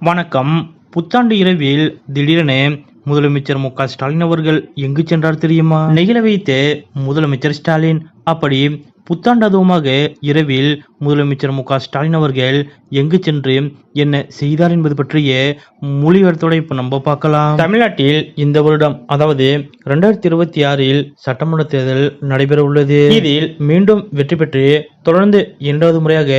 வணக்கம். புத்தாண்டு இரவில் திடீரென முதலமைச்சர் மு ஸ்டாலின் அவர்கள் எங்கு சென்றார் தெரியுமா? நெகிழ வைத்து முதலமைச்சர் ஸ்டாலின் அப்படி புத்தாண்டதுவுமாக இரவில் முதலமைச்சர் மு க ஸ்டாலின் அவர்கள் எங்கு சென்று என்ன செய்தார் என்பது பற்றிய மொழிவரத்தோட இப்ப நம்ம பார்க்கலாம். தமிழ்நாட்டில் இந்த வருடம் அதாவது இரண்டாயிரத்தி இருபத்தி ஆறில் சட்டமன்ற தேர்தல் நடைபெற உள்ளது இதில் மீண்டும் வெற்றி பெற்று தொடர்ந்து இரண்டாவது முறையாக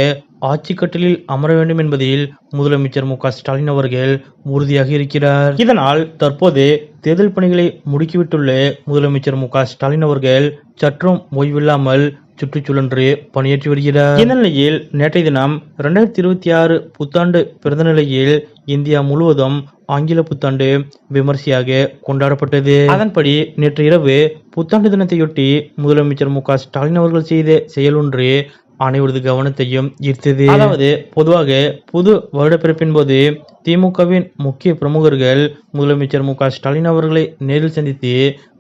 ஆட்சி கட்டலில் அமர வேண்டும் என்பதில் முதலமைச்சர் மு க ஸ்டாலின் அவர்கள் உறுதியாக இருக்கிறார். இதனால் தற்போது தேர்தல் பணிகளை முடுக்கிவிட்டுள்ள முதலமைச்சர் மு க ஸ்டாலின் அவர்கள் சற்றும் ஓய்வில்லாமல் சுற்றுச்சுழன்று பணியாற்றி வருகிறார். இந்நிலையில் நேற்றைய தினம் இரண்டாயிரத்தி இருபத்தி ஆறு புத்தாண்டு பிறந்த நிலையில் இந்தியா முழுவதும் ஆங்கில புத்தாண்டு விமர்சையாக கொண்டாடப்பட்டது. அதன்படி நேற்று இரவு புத்தாண்டு தினத்தையொட்டி முதலமைச்சர் மு க ஸ்டாலின் அவர்கள் செய்த செயல் ஒன்று அனைவரது கவனத்தையும் ஈர்த்தது. அதாவது பொதுவாக புது வருடப்பிறப்பின் போது திமுகவின் முக்கிய பிரமுகர்கள் முதலமைச்சர் மு ஸ்டாலின் அவர்களை நேரில் சந்தித்து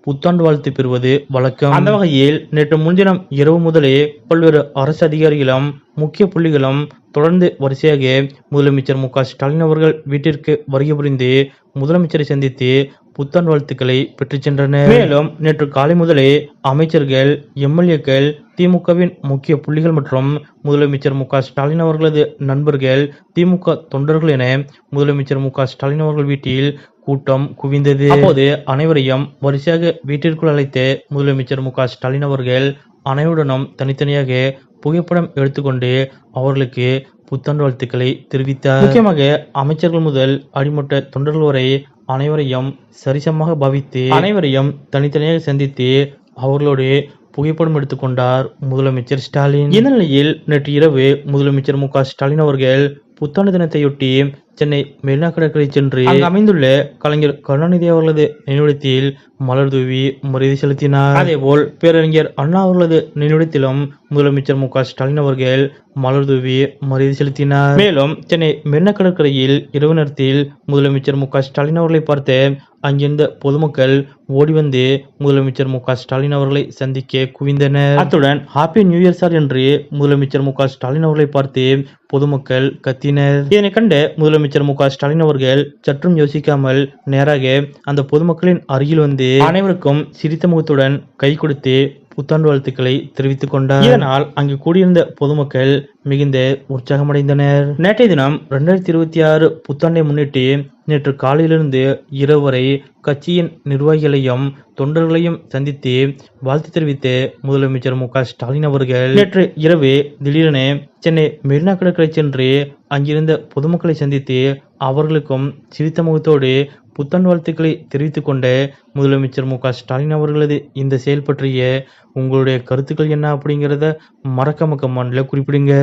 புத்தாண்டு வாழ்த்து பெறுவது வழக்கம். அந்த வகையில் நேற்று முன்தினம் இரவு முதலே பல்வேறு அரசு அதிகாரிகளும் முக்கிய புள்ளிகளும் தொடர்ந்து வரிசையாக முதலமைச்சர் மு ஸ்டாலின் அவர்கள் வீட்டிற்கு வருகை புரிந்து முதலமைச்சரை சந்தித்து புத்தாண்டு வாழ்த்துக்களை பெற்றுச் சென்றனர். மேலும் நேற்று காலை முதலே அமைச்சர்கள் எம்எல்ஏக்கள் திமுகவின் முக்கிய புள்ளிகள் மற்றும் முதலமைச்சர் மு ஸ்டாலின் அவர்களது நண்பர்கள் திமுக தொண்டர்கள் என முதலமைச்சர் மு ஸ்டாலின் அவர்கள் வீட்டில் கூட்டம் குவிந்தது. அப்போது அனைவரையும் வரிசையாக வீட்டிற்குள் அழைத்த முதலமைச்சர் மு ஸ்டாலின் அவர்கள் அனைவருடனும் தனித்தனியாக புகைப்படம் எடுத்துக்கொண்டு அவர்களுக்கு புத்தாண்டு வாழ்த்துக்களை தெரிவித்தார். முக்கியமாக அமைச்சர்கள் முதல் அடிமட்ட தொண்டர்கள் வரை அனைவரையும் சரிசமமாக பாவித்து அனைவரையும் தனித்தனியாக சந்தித்து அவர்களோடு புகைப்படம் எடுத்துக்கொண்டார் முதலமைச்சர் ஸ்டாலின். இந்த நிலையில் நேற்று இரவு முதலமைச்சர் மு ஸ்டாலின் அவர்கள் புத்தாண்டு தினத்தையொட்டி சென்னை மெரினா கடற்கரை சென்று அமைந்துள்ள கலைஞர் கருணாநிதி அவர்களது நினைவிடத்தில் மலர் தூவி மரியாதை செலுத்தினார். அதேபோல் பேரறிஞர் அண்ணா அவர்களது நினைவிடத்திலும் முதலமைச்சர் மு ஸ்டாலின் அவர்கள் மலர் தூவி மரியாதை செலுத்தினார். மேலும் சென்னை மெரினா கடற்கரையில் இரவு நேரத்தில் முதலமைச்சர் மு ஸ்டாலின் அவர்களை பார்த்து அங்கிருந்த பொதுமக்கள் ஓடி வந்து முதலமைச்சர் மு ஸ்டாலின் அவர்களை சந்திக்க குவிந்தனர். அத்துடன் ஹாப்பி நியூ இயர் சார் என்று முதலமைச்சர் மு ஸ்டாலின் அவர்களை பார்த்து பொதுமக்கள் கத்தினர். இதனை கண்ட முதலமைச்சர் மு க ஸ்டாலின் அவர்கள் சற்றும் யோசிக்காமல் நேராக அந்த பொதுமக்களின் அருகில் வந்து அனைவருக்கும் சிரித்த முகத்துடன் கை கொடுத்து புத்தாண்டு வாழ்த்துக்களை தெரிவித்துக் கொண்டார். இதனால் அங்கு கூடியிருந்த பொதுமக்கள் மிகுந்த உற்சாகமடைந்தனர். நேற்றைய தினம் இரண்டாயிரத்தி இருபத்தி ஆறு புத்தாண்டை முன்னிட்டு நேற்று காலையிலிருந்து இரவு வரை கட்சியின் நிர்வாகிகளையும் தொண்டர்களையும் சந்தித்து வாழ்த்து தெரிவித்த முதலமைச்சர் மு ஸ்டாலின் அவர்கள் நேற்று இரவு திடீரென சென்னை மெரினா கடற்கரை சென்று அங்கிருந்த பொதுமக்களை சந்தித்து அவர்களுக்கும் சிரித்த முகத்தோடு புத்தன் வாழ்த்துக்களை தெரிவித்துக் கொண்ட முதலமைச்சர் மு ஸ்டாலின் அவர்களது இந்த செயல் பற்றிய உங்களுடைய கருத்துக்கள் என்ன அப்படிங்கிறத மறக்காம கமெண்ட்ல குறிப்பிடுங்க.